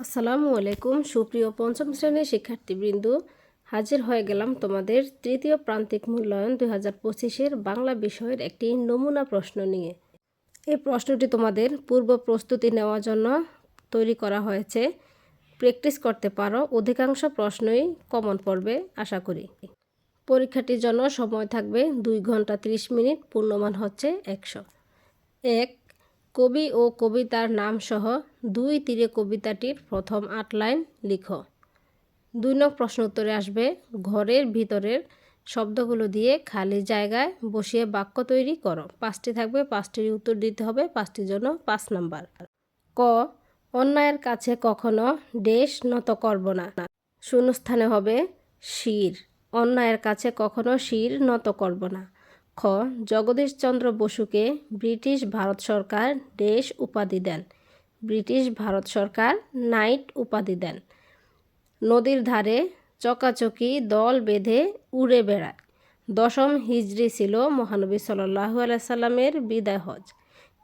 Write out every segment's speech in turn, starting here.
আসসালামু আলাইকুম, সুপ্রিয় পঞ্চম শ্রেণির শিক্ষার্থীবৃন্দ। হাজির হয়ে গেলাম তোমাদের তৃতীয় প্রান্তিক মূল্যায়ন দুই হাজার পঁচিশের বাংলা বিষয়ের একটি নমুনা প্রশ্ন নিয়ে। এই প্রশ্নটি তোমাদের পূর্ব প্রস্তুতি নেওয়ার জন্য তৈরি করা হয়েছে। প্র্যাকটিস করতে পারো, অধিকাংশ প্রশ্নই কমন পড়বে, আশা করি। পরীক্ষাটির জন্য সময় থাকবে দুই ঘণ্টা ত্রিশ মিনিট, পূর্ণমান হচ্ছে একশো। এক কবি ও কবিতার নাম সহ দুই তীরে কবিতাটির প্রথম আট লাইন লিখো। দুই নং প্রশ্ন উত্তরে আসবে, ঘরের ভিতরের শব্দগুলো দিয়ে খালি জায়গায় বসিয়ে বাক্য তৈরি করো। পাঁচটি থাকবে, পাঁচটির উত্তর দিতে হবে, পাঁচটির জন্য পাঁচ নাম্বার। ক, অন্যায়ের কাছে কখনো দেশ নত করব না। শূন্যস্থানে হবে শির। অন্যায়ের কাছে কখনো শির নত করব না। খ জগদীশচন্দ্র বসুকে ব্রিটিশ ভারত সরকার দেশ উপাধি দেন। ব্রিটিশ ভারত সরকার নাইট উপাধি দেন। নদীর ধারে চকাচকি দল বেঁধে উড়ে বেড়ায়। দশম হিজড়ি ছিল মহানবী সাল্লাহু আলাইসাল্লামের বিদায় হজ।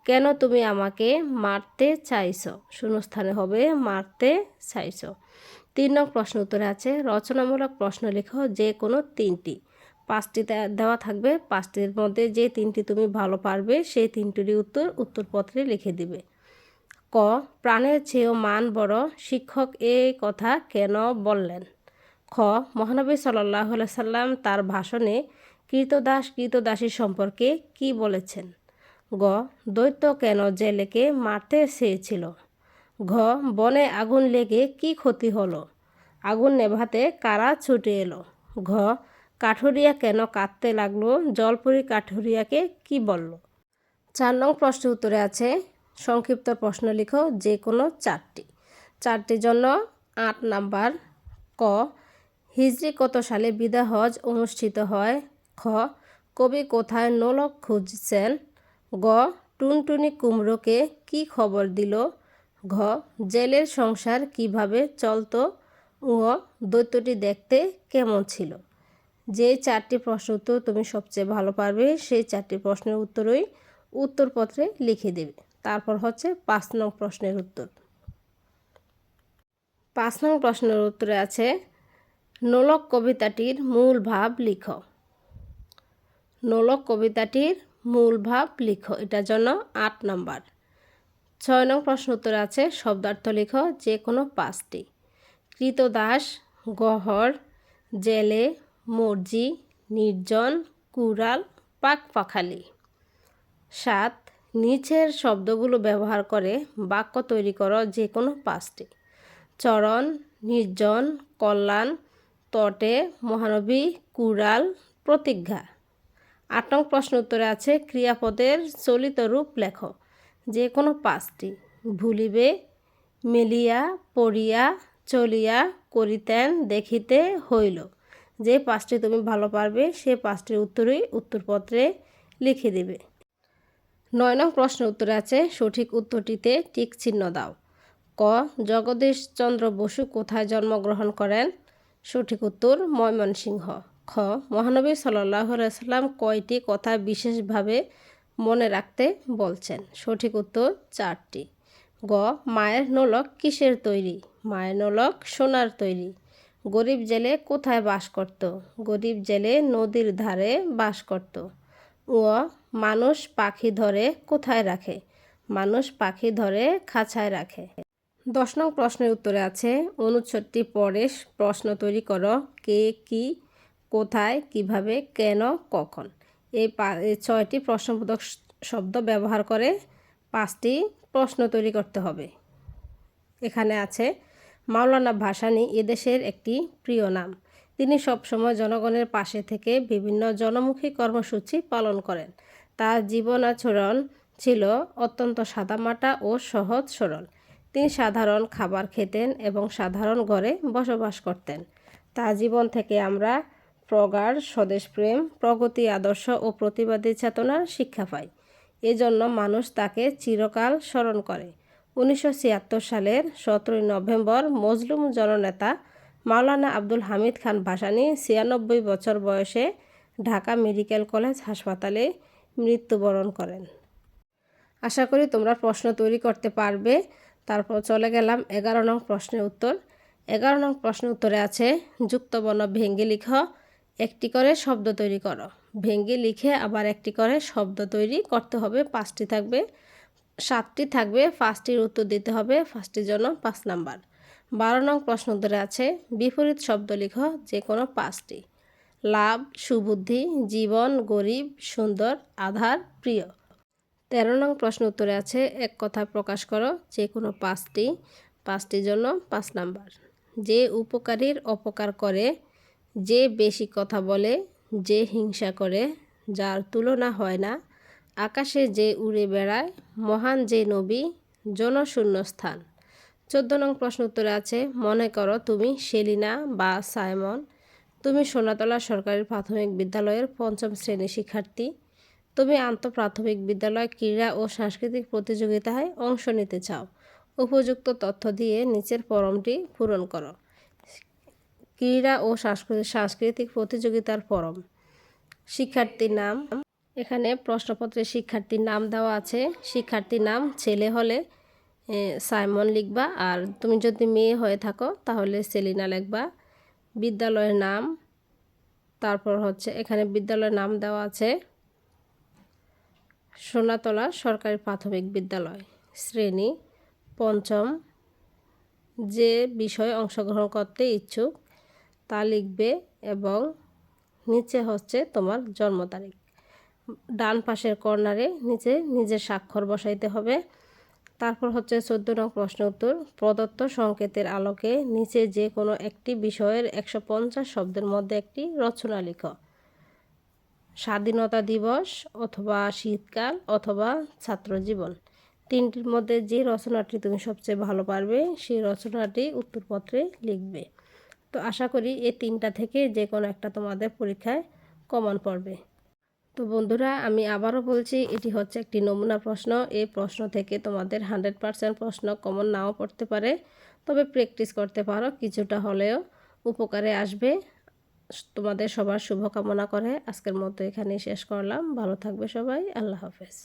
কেন তুমি আমাকে মারতে চাইছ? শূন্যস্থানে হবে মারতে চাইছ। তিন নং প্রশ্ন উত্তরে আছে, রচনামূলক প্রশ্ন লেখো যে কোনো তিনটি। পাঁচটি দেওয়া থাকবে। পাঁচটির মধ্যে যে তিনটি তুমি ভালো পারবে, সেই তিনটিরই উত্তর উত্তরপত্রে লিখে দিবে। ক, প্রাণের চেয়েও মান বড় শিক্ষক এই কথা কেন বললেন? খ, মহানবী সাল্লাহ সাল্লাম তার ভাষণে কৃতদাস কৃতদাসী সম্পর্কে কি বলেছেন? গ, দৈত্য কেন জেলেকে মারতে চেয়েছিল? ঘ, বনে আগুন লেগে কি ক্ষতি হলো? আগুন নেভাতে কারা ছুটে এলো? ঘ কাঠুরিয়া কেন কাঁদতে লাগল? জলপুরি কাঠুরিয়াকে কি বলল? চার নং প্রশ্নের উত্তরে আছে, সংক্ষিপ্ত প্রশ্ন লিখো যে কোনো চারটি। চারটির জন্য আট নাম্বার, ক, হিজরি কত সালে বিদায় হজ অনুষ্ঠিত হয়? খ, কবি কোথায় নোলক খুঁজছেন? গ, টুনটুনি কুমড়োকে কি খবর দিল? ঘ, জেলের সংসার কীভাবে চলতো? ও দৈত্যটি দেখতে কেমন ছিল? যে চারটি প্রশ্ন উত্তর তুমি সবচেয়ে ভালো পারবে, সেই চারটি প্রশ্নের উত্তরই উত্তরপত্রে লিখে দেবে। তারপর হচ্ছে পাঁচ নং প্রশ্নের উত্তর। পাঁচ নং প্রশ্নের উত্তরে আছে, নোলক কবিতাটির মূল ভাব লিখো। নোলক কবিতাটির মূল ভাব লিখো, এটার জন্য আট নাম্বার। ছয় নং প্রশ্ন উত্তরে আছে, শব্দার্থ লিখো, যে কোনো পাঁচটি। কৃতদাস গহর জেলে মর্জি, নির্জন, কুড়াল, পাকপাখালি। সাত, নিচের শব্দগুলো ব্যবহার করে বাক্য তৈরি করো যে কোনো পাঁচটি। চরণ, নির্জন, কল্যাণ, তটে, মহানবী, কুড়াল, প্রতিজ্ঞা। আট নং প্রশ্ন উত্তরে আছে, ক্রিয়াপদের চলিত রূপ লেখো যে কোনো পাঁচটি। ভুলিবে, মেলিয়া, পড়িয়া, চলিয়া, করিতেন, দেখিতে, হইল। যে পাঁচটি তুমি ভালো পারবে, সে পাঁচটির উত্তরই উত্তরপত্রে লিখে দেবে। নয় নং প্রশ্ন উত্তরে আছে, সঠিক উত্তরটিতে টিক চিহ্ন দাও। ক জগদীশচন্দ্র বসু কোথায় জন্মগ্রহণ করেন? সঠিক উত্তর, ময়মনসিংহ। খ, মহানবী সাল্লাম কয়টি কথা বিশেষভাবে মনে রাখতে বলছেন? সঠিক উত্তর, চারটি। গ, মায়ের নোলক কিসের তৈরি? মায়ের নোলক সোনার তৈরি। গরিব জেলে কোথায় বাস করত? গরিব জেলে নদীর ধারে বাস করত। ও মানুষ পাখি ধরে কোথায় রাখে? মানুষ পাখি ধরে খাঁচায় রাখে। দশ নং প্রশ্নের উত্তরে আছে, অনুচ্ছেদটি পরে প্রশ্ন তৈরি করো, কে, কি, কোথায়, কীভাবে, কেন, কখন। এই ছয়টি প্রশ্নবোধক শব্দ ব্যবহার করে পাঁচটি প্রশ্ন তৈরি করতে হবে। এখানে আছে মাওলানা ভাসানী এদেশের একটি প্রিয় নাম। তিনি সবসময় জনগণের পাশে থেকে বিভিন্ন জনমুখী কর্মসূচি পালন করেন। তার জীবনাচরণ ছিল অত্যন্ত সাদামাটা ও সহজ সরল। তিনি সাধারণ খাবার খেতেন এবং সাধারণ ঘরে বসবাস করতেন। তার জীবন থেকে আমরা প্রগাঢ় স্বদেশপ্রেম, প্রগতি, আদর্শ ও প্রতিবাদী চেতনার শিক্ষা পাই। এজন্য মানুষ তাকে চিরকাল স্মরণ করে। উনিশশো ছিয়াত্তর সালের সতেরোই নভেম্বর মজলুম জননেতা মাওলানা আব্দুল হামিদ খান ভাসানী ছিয়ানব্বই বছর বয়সে ঢাকা মেডিকেল কলেজ হাসপাতালে মৃত্যুবরণ করেন। আশা করি তোমরা প্রশ্ন তৈরি করতে পারবে। তারপর চলে গেলাম এগারো নং প্রশ্নের উত্তর। এগারো নং প্রশ্নের উত্তরে আছে, যুক্তবর্ণ ভেঙ্গে লিখ, একটি করে শব্দ তৈরি করো। ভেঙ্গে লিখে আবার একটি করে শব্দ তৈরি করতে হবে, পাঁচটি থাকবে। সাতটি থাকবে পাঁচটির উত্তর দিতে হবে পাঁচটির জন্য পাঁচ নাম্বার। বারো নং প্রশ্ন উত্তরে আছে, বিপরীত শব্দ লিখ যে কোনো পাঁচটি। লাভ, সুবুদ্ধি, জীবন, গরিব, সুন্দর, আধার, প্রিয়। তেরো নং প্রশ্ন উত্তরে আছে, এক কথা প্রকাশ করো যে কোনো পাঁচটি, পাঁচটির জন্য পাঁচ নাম্বার। যে উপকারীর অপকার করে, যে বেশি কথা বলে, যে হিংসা করে, যার তুলনা হয় না আকাশে যে উড়ে বেড়ায়, মহান যে নবী জনশূন্য স্থান চোদ্দ নং প্রশ্ন উত্তরে আছে, মনে করো তুমি সেলিনা বা সাইমন। তুমি সোনাতলা সরকারি প্রাথমিক বিদ্যালয়ের পঞ্চম শ্রেণির শিক্ষার্থী। তুমি আন্তঃপ্রাথমিক বিদ্যালয় ক্রীড়া ও সাংস্কৃতিক প্রতিযোগিতায় অংশ নিতে চাও। উপযুক্ত তথ্য দিয়ে নিচের ফরমটি পূরণ করো। ক্রীড়া ও সাংস্কৃতিক প্রতিযোগিতার ফরম শিক্ষার্থীর নাম এখানে প্রশ্নপত্রে শিক্ষার্থীর নাম দেওয়া আছে। শিক্ষার্থীর নাম ছেলে হলে সাইমন লিখবা। আর তুমি যদি মেয়ে হয়ে থাকো, তাহলে সেলিনা লিখবা। বিদ্যালয়ের নাম, তারপর হচ্ছে এখানে বিদ্যালয়ের নাম দেওয়া আছে। সোনাতলা সরকারি প্রাথমিক বিদ্যালয়, শ্রেণি, পঞ্চম, যে বিষয়ে অংশগ্রহণ করতে ইচ্ছুক, তা লিখবে এবং নিচে হচ্ছে তোমার জন্ম তারিখ। ডান পাশের কর্নারে নিচে নিজের স্বাক্ষর বসাইতে হবে। তারপর হচ্ছে চোদ্দ নং প্রশ্ন উত্তর, প্রদত্ত সংকেতের আলোকে নিচে যে কোনো একটি বিষয়ের একশো পঞ্চাশ শব্দের মধ্যে একটি রচনা লিখো। স্বাধীনতা দিবস অথবা শীতকাল অথবা ছাত্র জীবন তিনটির মধ্যে যে রচনাটি তুমি সবচেয়ে ভালো পারবে, সেই রচনাটি উত্তরপত্রে লিখবে। তো আশা করি এই তিনটা থেকে যে কোনো একটা তোমাদের পরীক্ষায় কমন পড়বে। তো বন্ধুরা, আমি আবারও বলছি, এটি হচ্ছে একটি নমুনা প্রশ্ন। এই প্রশ্ন থেকে তোমাদের হান্ড্রেড পারসেন্ট প্রশ্ন কমন নাও পড়তে পারে। তবে প্র্যাকটিস করতে পারো, কিছুটা হলেও উপকারে আসবে। তোমাদের সবার শুভকামনা করে আজকের মতো এখানেই শেষ করলাম। ভালো থাকবে সবাই, আল্লাহ হাফেজ।